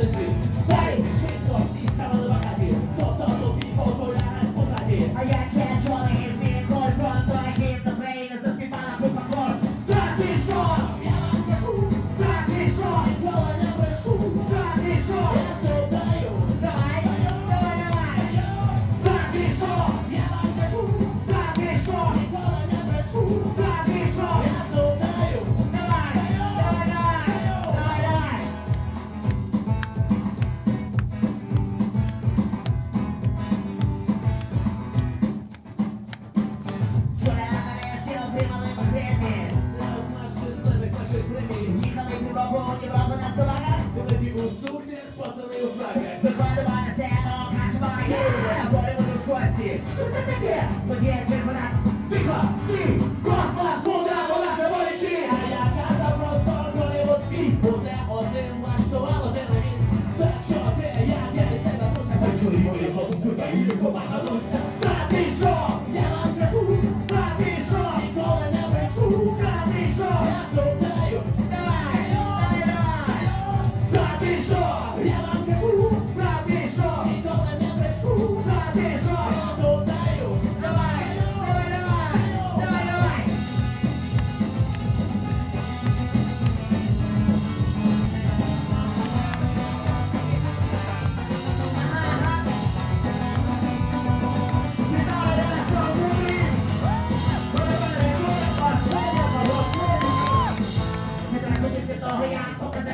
Thank you. Yeah,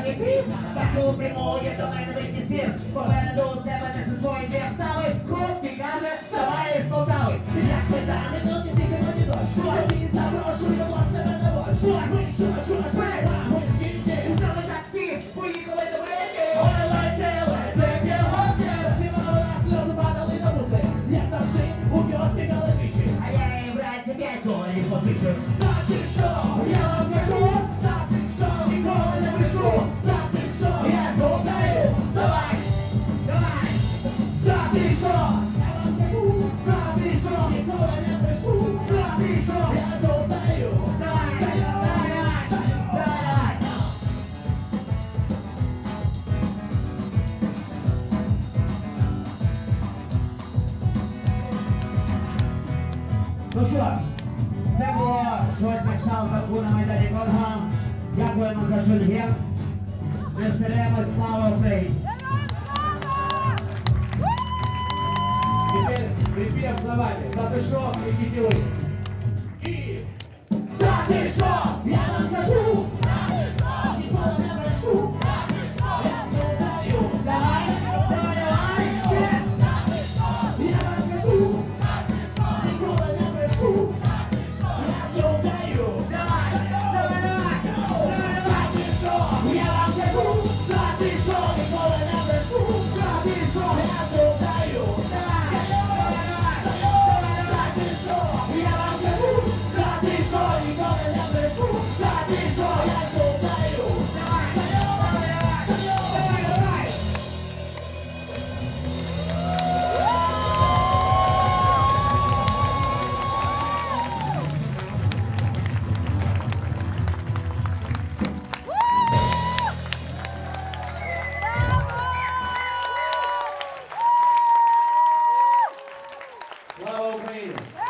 Paso memoria, toman el 27 Ну що, це було сьогодні на кшталт на майдані Колган. Дякуємо за жульєм. Ми старемось, слава Україні! Теперь припев словами. Запишок, ищите улицу. Slava Ukraine!